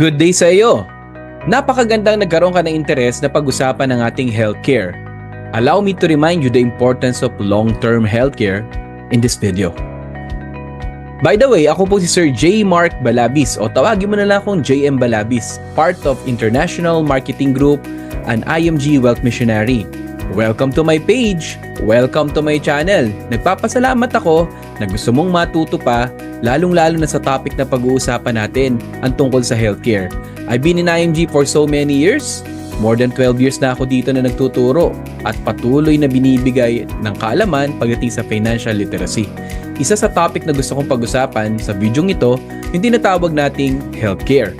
Good day sa iyo! Napakagandang nagkaroon ka ng interes na pag-usapan ng ating healthcare. Allow me to remind you the importance of long-term healthcare in this video. By the way, ako po si Sir J. Mark Balabis o tawagin mo na lang akong JM Balabis, part of International Marketing Group and IMG Wealth Missionary. Welcome to my page! Welcome to my channel! Nagpapasalamat ako na gusto mong matuto pa lalong-lalo na sa topic na pag-uusapan natin ang tungkol sa healthcare. I've been in IMG for so many years. More than 12 years na ako dito na nagtuturo at patuloy na binibigay ng kaalaman pagdating sa financial literacy. Isa sa topic na gusto kong pag-usapan sa video ito, yung tinatawag nating healthcare.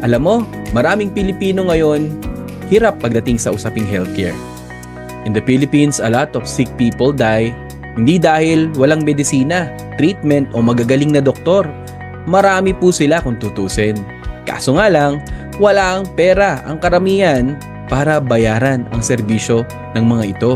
Alam mo, maraming Pilipino ngayon hirap pagdating sa usaping healthcare. In the Philippines, a lot of sick people die hindi dahil walang medisina, treatment o magagaling na doktor. Marami po sila kung tutusin. Kaso nga lang, wala ang pera ang karamihan para bayaran ang serbisyo ng mga ito.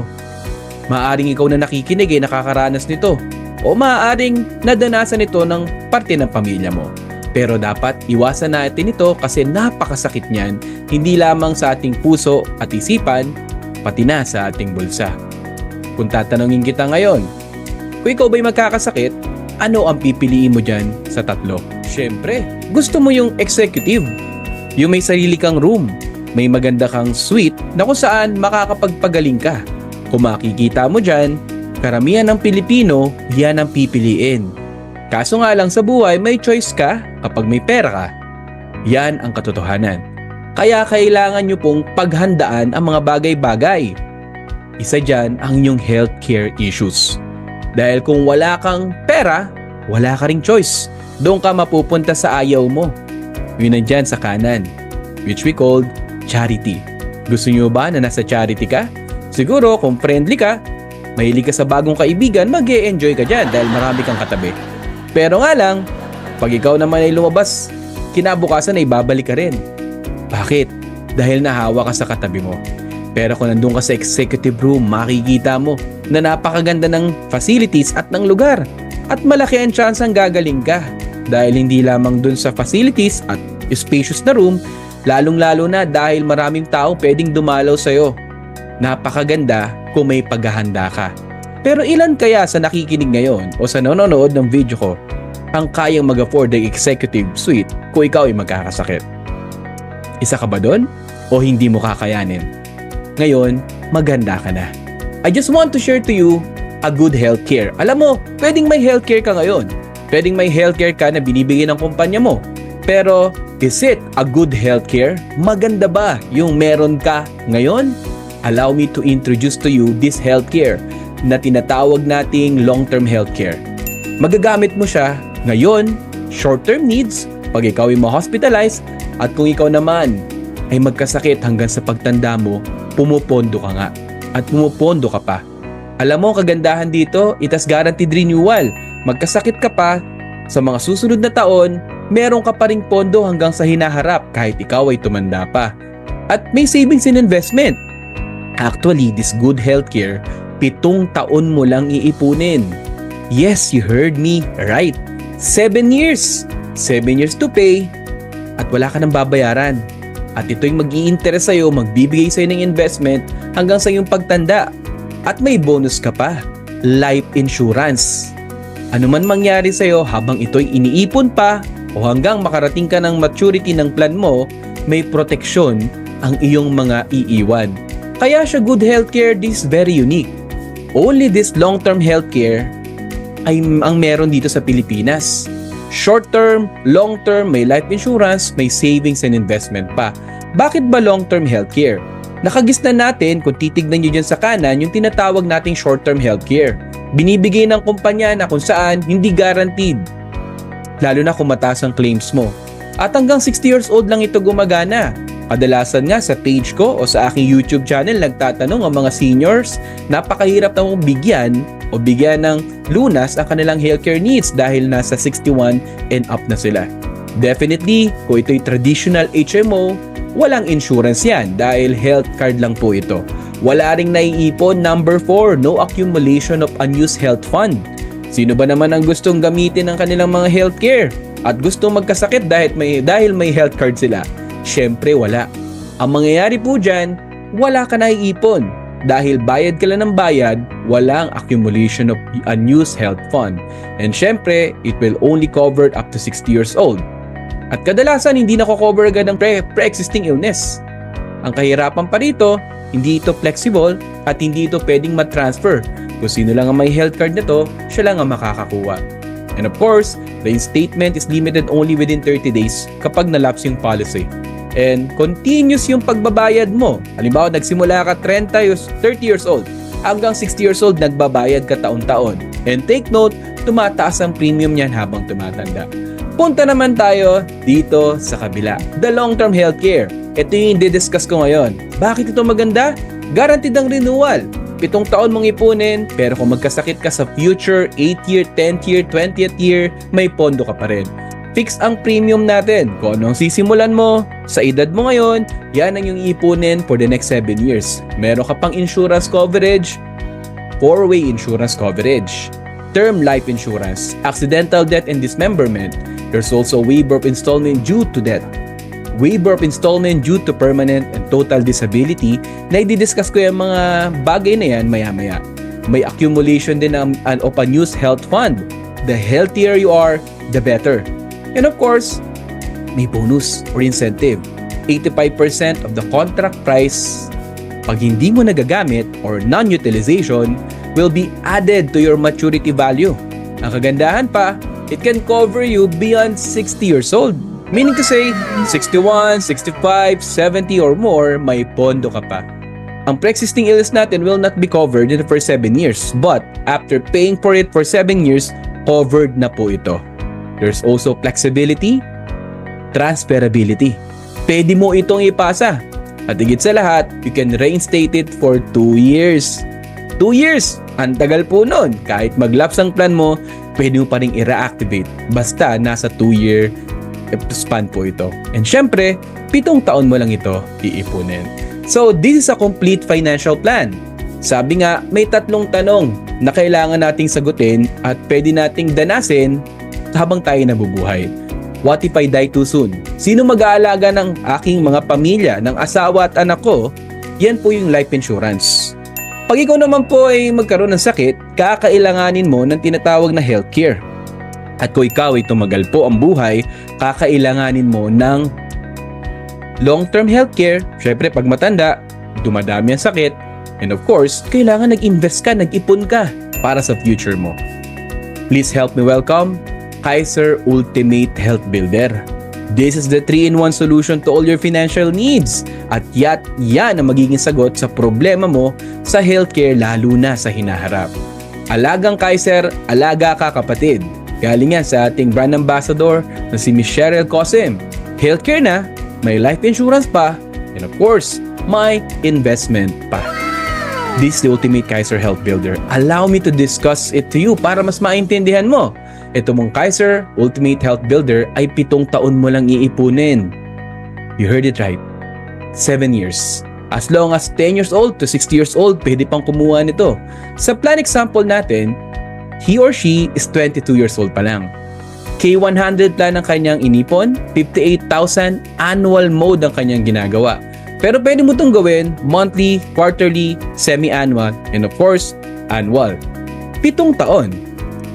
Maaring ikaw na nakikinig ay nakakaranas nito o maaaring nadanasan ito ng parte ng pamilya mo. Pero dapat iwasan natin ito kasi napakasakit niyan hindi lamang sa ating puso at isipan, pati na sa ating bulsa. Kung tatanungin kita ngayon, kung ikaw ba'y magkakasakit, ano ang pipiliin mo dyan sa tatlo? Siyempre, gusto mo yung executive. Yung may sarili kang room, may maganda kang suite na kung saan makakapagpagaling ka. Kung makikita mo dyan, karamihan ng Pilipino, yan ang pipiliin. Kaso nga lang sa buhay, may choice ka kapag may pera ka. Yan ang katotohanan. Kaya kailangan nyo pong paghandaan ang mga bagay-bagay isa dyan ang inyong healthcare issues. Dahil kung wala kang pera, wala ka ring choice. Doon ka mapupunta sa ayaw mo. Yun nandyan sa kanan, which we called charity. Gusto nyo ba na nasa charity ka? Siguro kung friendly ka, mahilig ka sa bagong kaibigan, mag enjoy ka dyan dahil marami kang katabi. Pero nga lang, pag ikaw naman ay lumabas, kinabukasan ay babalik ka rin. Bakit? Dahil nahawa ka sa katabi mo. Pero kung nandun ka sa executive room, makikita mo na napakaganda ng facilities at ng lugar. At malaki ang chance ang gagaling ka. Dahil hindi lamang dun sa facilities at spacious na room, lalong-lalo na dahil maraming tao pwedeng dumalaw sa'yo. Napakaganda kung may paghahanda ka. Pero ilan kaya sa nakikinig ngayon o sa nanonood ng video ko ang kayang mag-afford ng executive suite kung ikaw ay magkakasakit? Isa ka ba doon? O hindi mo kakayanin? Ngayon, maganda ka na. I just want to share to you a good healthcare. Alam mo, pwedeng may healthcare ka ngayon. Pwedeng may healthcare ka na binibigay ng kumpanya mo. Pero, is it a good healthcare? Maganda ba yung meron ka ngayon? Allow me to introduce to you this healthcare na tinatawag nating long-term healthcare. Magagamit mo siya ngayon, short-term needs, pag ikaw ay ma-hospitalize, at kung ikaw naman ay magkasakit hanggang sa pagtanda mo, pumupondo ka nga. At pumupondo ka pa. Alam mo, kagandahan dito, it has guaranteed renewal. Magkasakit ka pa, sa mga susunod na taon, meron ka pa ring pondo hanggang sa hinaharap kahit ikaw ay tumanda pa. At may savings and investment. Actually, this good healthcare, pitong taon mo lang iipunin. Yes, you heard me right. Seven years. Seven years to pay. At wala ka nang babayaran. At ito'y mag interest sa'yo, magbibigay sa'yo ng investment hanggang sa iyong pagtanda. At may bonus ka pa, life insurance. Ano man mangyari sa'yo habang ito'y iniipon pa o hanggang makarating ka ng maturity ng plan mo, may proteksyon ang iyong mga iiwan. Kaya siya good healthcare this very unique. Only this long-term healthcare ay ang meron dito sa Pilipinas. Short term, long term, may life insurance, may savings and investment pa. Bakit ba long term healthcare? Nakagisnan natin kung titignan nyo dyan sa kanan yung tinatawag nating short term healthcare. Binibigay ng kumpanya na kung saan hindi guaranteed. Lalo na kung mataas ang claims mo. At hanggang 60 years old lang ito gumagana. Kadalasan nga sa page ko o sa aking YouTube channel nagtatanong ang mga seniors, napakahirap na mong bigyan o bigyan ng lunas ang kanilang healthcare needs dahil nasa 61 and up na sila. Definitely, kung ito'y traditional HMO, walang insurance yan dahil health card lang po ito. Wala ring naiipon. Number 4, no accumulation of unused health fund. Sino ba naman ang gustong gamitin ng kanilang mga healthcare? at gusto magkasakit dahil may, dahil may health card sila? Syempre wala. Ang mangyayari po dyan, wala ka naiipon. Dahil bayad ka lang ng bayad, walang accumulation of unused health fund. And syempre, it will only cover up to 60 years old. At kadalasan, hindi nako-cover agad ang pre- pre-existing illness. Ang kahirapan pa rito, hindi ito flexible at hindi ito pwedeng matransfer. Kung sino lang ang may health card nito, siya lang ang makakakuha. And of course, the instatement is limited only within 30 days kapag nalapse yung policy. And continuous yung pagbabayad mo. Halimbawa, nagsimula ka 30 years, 30 years old. Hanggang 60 years old, nagbabayad ka taon-taon. And take note, tumataas ang premium niyan habang tumatanda. Punta naman tayo dito sa kabila. The long-term healthcare. Ito yung didiscuss ko ngayon. Bakit ito maganda? Guaranteed ang renewal. Pitong taon mong ipunin, pero kung magkasakit ka sa future, 8th year, 10th year, 20th year, may pondo ka pa rin. Fix ang premium natin. Kung anong sisimulan mo, sa edad mo ngayon, yan ang yung ipunin for the next 7 years. Meron ka pang insurance coverage, 4-way insurance coverage, term life insurance, accidental death and dismemberment. There's also waiver of installment due to death. Waiver of installment due to permanent and total disability na i-discuss ko yung mga bagay na yan maya-maya. May accumulation din ng, an, of a news health fund. The healthier you are, the better. And of course, may bonus or incentive. 85% of the contract price pag hindi mo nagagamit or non-utilization will be added to your maturity value. Ang kagandahan pa, it can cover you beyond 60 years old. Meaning to say, 61, 65, 70 or more, may pondo ka pa. Ang pre-existing illness natin will not be covered in the first 7 years, but after paying for it for 7 years, covered na po ito. There's also flexibility, transferability. Pwede mo itong ipasa. At higit sa lahat, you can reinstate it for 2 years. 2 years! Ang tagal po nun. Kahit maglaps ang plan mo, pwede mo pa rin i-reactivate. Basta nasa 2-year span po ito. And syempre, pitong taon mo lang ito iipunin. So, this is a complete financial plan. Sabi nga, may tatlong tanong na kailangan nating sagutin at pwede nating danasin habang tayo nabubuhay. What if I die too soon? Sino mag-aalaga ng aking mga pamilya, ng asawa at anak ko? Yan po yung life insurance. Pag ikaw naman po ay magkaroon ng sakit, kakailanganin mo ng tinatawag na healthcare. At kung ikaw ay tumagal po ang buhay, kakailanganin mo ng long-term healthcare. Syempre, pag matanda, dumadami ang sakit. And of course, kailangan nag-invest ka, nag-ipon ka para sa future mo. Please help me welcome Kaiser Ultimate Health Builder. This is the 3-in-1 solution to all your financial needs. At yat yan ang magiging sagot sa problema mo sa healthcare lalo na sa hinaharap. Alagang Kaiser, alaga ka kapatid. Galing yan sa ating brand ambassador na si Miss Cheryl Cosim. Healthcare na, may life insurance pa, and of course, may investment pa. This is the Ultimate Kaiser Health Builder. Allow me to discuss it to you para mas maintindihan mo. Ito mong Kaiser Ultimate Health Builder ay pitong taon mo lang iipunin. You heard it right. 7 years. As long as 10 years old to 60 years old, pwede pang kumuha nito. Sa plan example natin, he or she is 22 years old pa lang. K100 plan ang kanyang inipon, 58,000 annual mode ang kanyang ginagawa. Pero pwede mo itong gawin monthly, quarterly, semi-annual, and of course, annual. Pitong taon.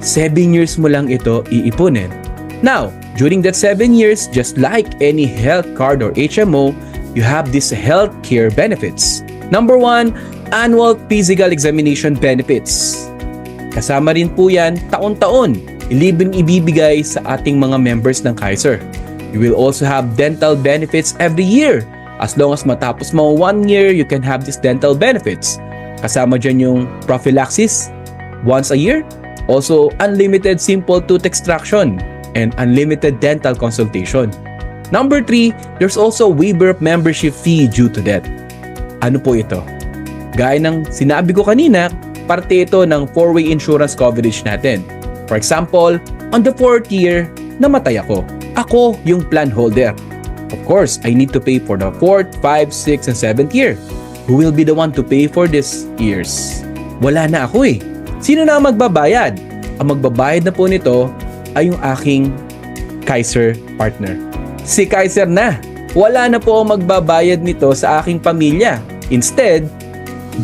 7 years mo lang ito iipunin. Now, during that 7 years, just like any health card or HMO, you have these health care benefits. Number 1, annual physical examination benefits. Kasama rin po yan taon-taon, ilibing ibibigay sa ating mga members ng Kaiser. You will also have dental benefits every year. As long as matapos mo one year, you can have these dental benefits. Kasama dyan yung prophylaxis once a year. Also, unlimited simple tooth extraction and unlimited dental consultation. Number 3, there's also waiver membership fee due to death. Ano po ito? Gaya ng sinabi ko kanina, parte ito ng 4-way insurance coverage natin. For example, on the 4th year, namatay ako. Ako yung plan holder. Of course, I need to pay for the 4th, 5th, 6th, and 7th year. Who will be the one to pay for these years? Wala na ako eh. Sino na ang magbabayad? Ang magbabayad na po nito ay yung aking Kaiser partner. Si Kaiser na. Wala na po akong magbabayad nito sa aking pamilya. Instead,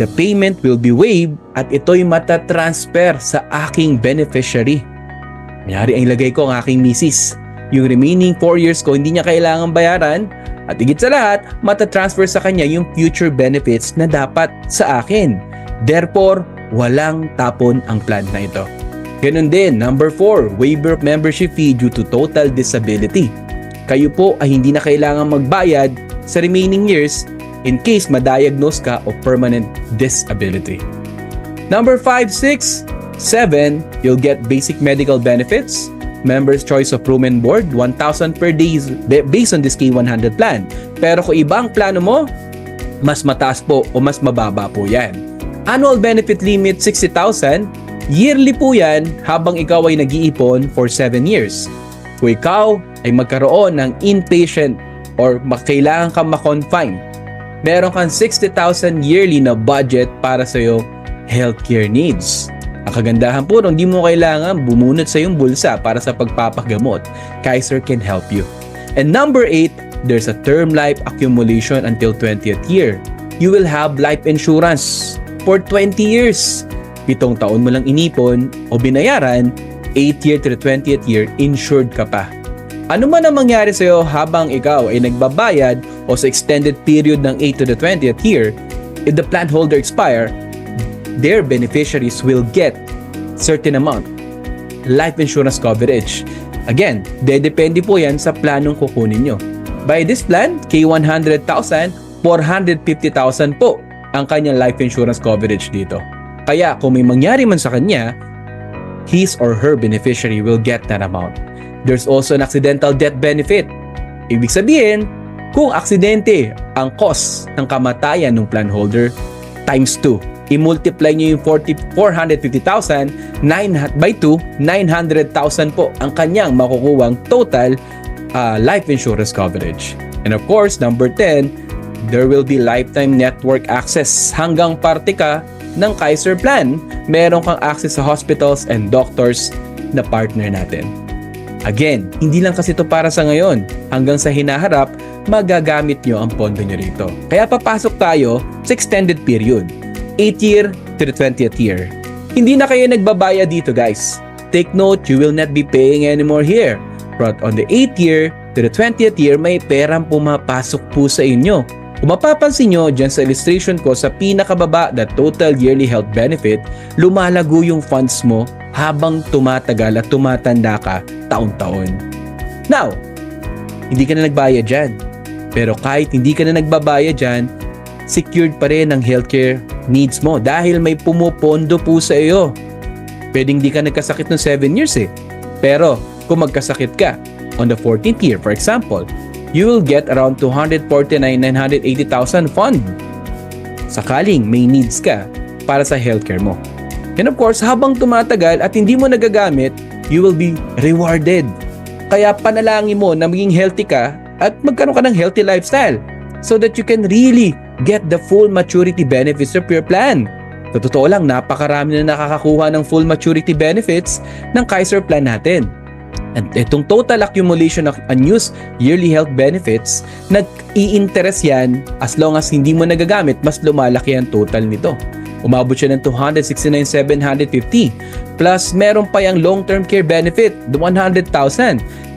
the payment will be waived at ito'y matatransfer sa aking beneficiary. Mayari ang ilagay ko ang aking misis. Yung remaining 4 years ko hindi niya kailangan bayaran at higit sa lahat, matatransfer sa kanya yung future benefits na dapat sa akin. Therefore, walang tapon ang plan na ito. Ganun din, number 4, waiver of membership fee due to total disability. Kayo po ay hindi na kailangan magbayad sa remaining years in case ma-diagnose ka of permanent disability. Number 5, 6, 7, you'll get basic medical benefits, members choice of room and board, 1,000 per day ba- based on this K100 plan. Pero kung iba ang plano mo, mas mataas po o mas mababa po yan. Annual benefit limit 60,000, yearly po yan habang ikaw ay nag-iipon for 7 years. Kung ikaw ay magkaroon ng inpatient or kailangan kang ma-confine, meron kang 60,000 yearly na budget para sa iyong healthcare needs. Ang kagandahan po nung di mo kailangan bumunot sa iyong bulsa para sa pagpapagamot. Kaiser can help you. And number 8, there's a term life accumulation until 20th year. You will have life insurance for 20 years. Pitong taon mo lang inipon o binayaran, 8th year to the 20th year, insured ka pa. Ano man ang mangyari sa iyo habang ikaw ay nagbabayad o sa extended period ng 8 to the 20th year, if the plan holder expire, their beneficiaries will get certain amount life insurance coverage. Again, dedepende po yan sa planong kukunin nyo. By this plan, K100,000, 450,000 po ang kanyang life insurance coverage dito. Kaya kung may mangyari man sa kanya, his or her beneficiary will get that amount. There's also an accidental death benefit. Ibig sabihin, kung aksidente ang cost ng kamatayan ng plan holder, times 2. I-multiply nyo yung 40, 450,000 9 by 2, 900,000 po ang kanyang makukuwang total uh, life insurance coverage. And of course, number 10, there will be lifetime network access. Hanggang parte ka ng Kaiser plan, meron kang access sa hospitals and doctors na partner natin. Again, hindi lang kasi ito para sa ngayon. Hanggang sa hinaharap, magagamit nyo ang pondo nyo rito. Kaya papasok tayo sa extended period. 8th year to the 20th year. Hindi na kayo nagbabayad dito guys. Take note, you will not be paying anymore here. But on the 8th year to the 20th year, may perang pumapasok po sa inyo. Kung mapapansin nyo dyan sa illustration ko sa pinakababa the total yearly health benefit, lumalago yung funds mo habang tumatagal at tumatanda ka taon-taon. Now, hindi ka na nagbayad dyan. Pero kahit hindi ka na nagbabayad dyan, secured pa rin ang healthcare needs mo dahil may pumupondo po sa iyo. Pwedeng di ka nagkasakit ng 7 years eh. Pero kung magkasakit ka on the 14th year, for example, you will get around 249,980,000 fund sakaling may needs ka para sa healthcare mo. And of course, habang tumatagal at hindi mo nagagamit, you will be rewarded. Kaya panalangin mo na maging healthy ka at magkaroon ka ng healthy lifestyle so that you can really get the full maturity benefits of your plan. Sa totoo lang, napakarami na nakakakuha ng full maturity benefits ng Kaiser plan natin. At itong total accumulation of unused yearly health benefits, nag-i-interest yan as long as hindi mo nagagamit, mas lumalaki ang total nito. Umabot siya ng 269,750. Plus, meron pa yung long-term care benefit, the 100,000.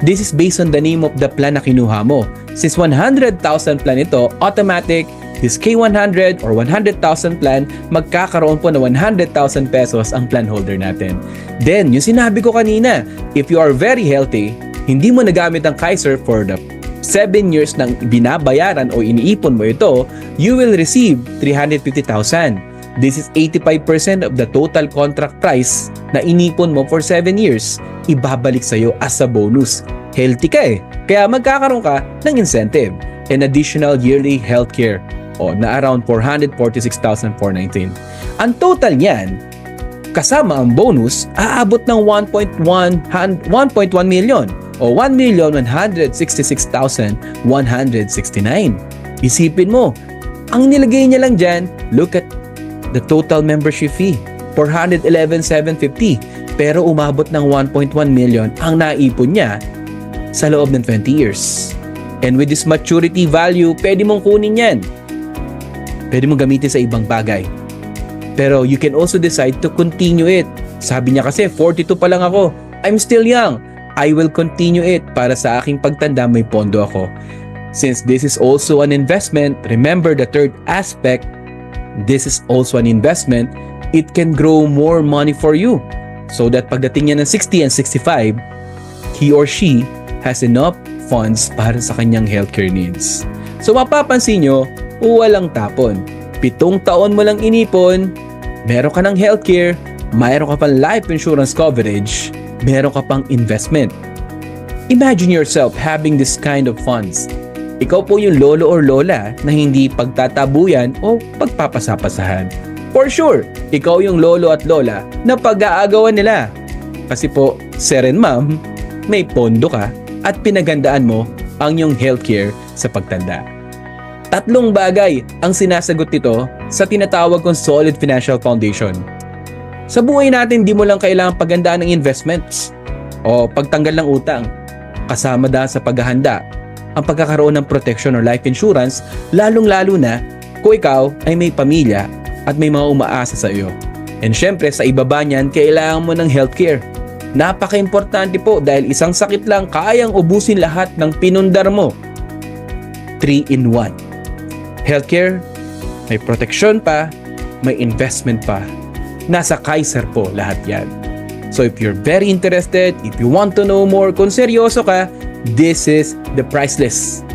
This is based on the name of the plan na kinuha mo. Since 100,000 plan ito, automatic, this K100 or 100,000 plan, magkakaroon po na 100,000 pesos ang plan holder natin. Then, yung sinabi ko kanina, if you are very healthy, hindi mo nagamit ang Kaiser for the 7 years nang binabayaran o iniipon mo ito, you will receive 350,000. This is 85% of the total contract price na inipon mo for 7 years. Ibabalik sa'yo as a bonus. Healthy ka eh. Kaya magkakaroon ka ng incentive. An additional yearly healthcare o na around 446,419. Ang total niyan, kasama ang bonus, aabot ng 1.1 1.1 million o 1,166,169. Isipin mo, ang nilagay niya lang dyan, look at the total membership fee, 411,750. Pero umabot ng 1.1 million ang naipon niya sa loob ng 20 years. And with this maturity value, pwede mong kunin yan. Pwede mong gamitin sa ibang bagay. Pero you can also decide to continue it. Sabi niya kasi, 42 pa lang ako. I'm still young. I will continue it para sa aking pagtanda may pondo ako. Since this is also an investment, remember the third aspect, this is also an investment, it can grow more money for you. So that pagdating niya ng 60 and 65, he or she has enough funds para sa kanyang healthcare needs. So mapapansin nyo, walang tapon. Pitong taon mo lang inipon, meron ka ng healthcare, mayroon ka pang life insurance coverage, meron ka pang investment. Imagine yourself having this kind of funds. Ikaw po yung lolo or lola na hindi pagtatabuyan o pagpapasapasahan. For sure, ikaw yung lolo at lola na pag-aagawan nila. Kasi po, sir ma'am, may pondo ka at pinagandaan mo ang iyong healthcare sa pagtanda. Tatlong bagay ang sinasagot nito sa tinatawag kong solid financial foundation. Sa buhay natin, di mo lang kailangan pagandaan ng investments o pagtanggal ng utang. Kasama dahil sa paghahanda ang pagkakaroon ng protection or life insurance, lalong-lalo na kung ikaw ay may pamilya at may mga umaasa sa iyo. And syempre, sa ibaba niyan, kailangan mo ng healthcare. Napaka-importante po dahil isang sakit lang kayang ubusin lahat ng pinundar mo. 3 in 1. Healthcare, may protection pa, may investment pa. Nasa Kaiser po lahat yan. So if you're very interested, if you want to know more, kung seryoso ka, this is the price list.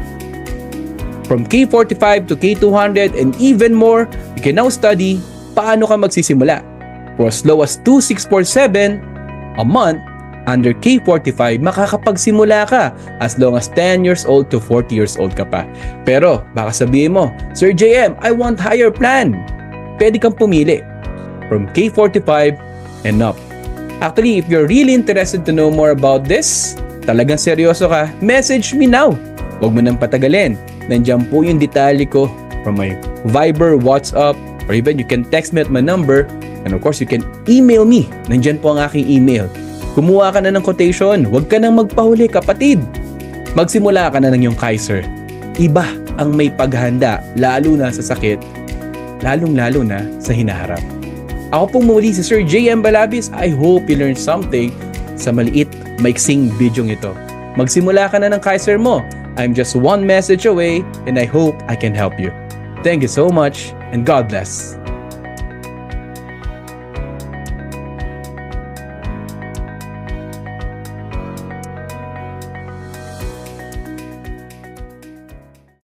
From K45 to K200 and even more, you can now study paano ka magsisimula. For as low as 2647 a month, under K45, makakapagsimula ka as long as 10 years old to 40 years old ka pa. Pero baka sabihin mo, Sir JM, I want higher plan. Pwede kang pumili from K45 and up. Actually, if you're really interested to know more about this, talagang seryoso ka, message me now. Huwag mo nang patagalin. Nandiyan po yung detalye ko from my Viber, WhatsApp, or even you can text me at my number. And of course, you can email me. Nandiyan po ang aking email. Kumuha ka na ng quotation. Huwag ka nang magpahuli, kapatid. Magsimula ka na ng yung Kaiser. Iba ang may paghanda, lalo na sa sakit, lalong-lalo na sa hinaharap. Ako pong muli si Sir J.M. Balabis. I hope you learned something sa maliit, maiksing video ito. Magsimula ka na ng Kaiser mo. I'm just one message away and I hope I can help you. Thank you so much and God bless.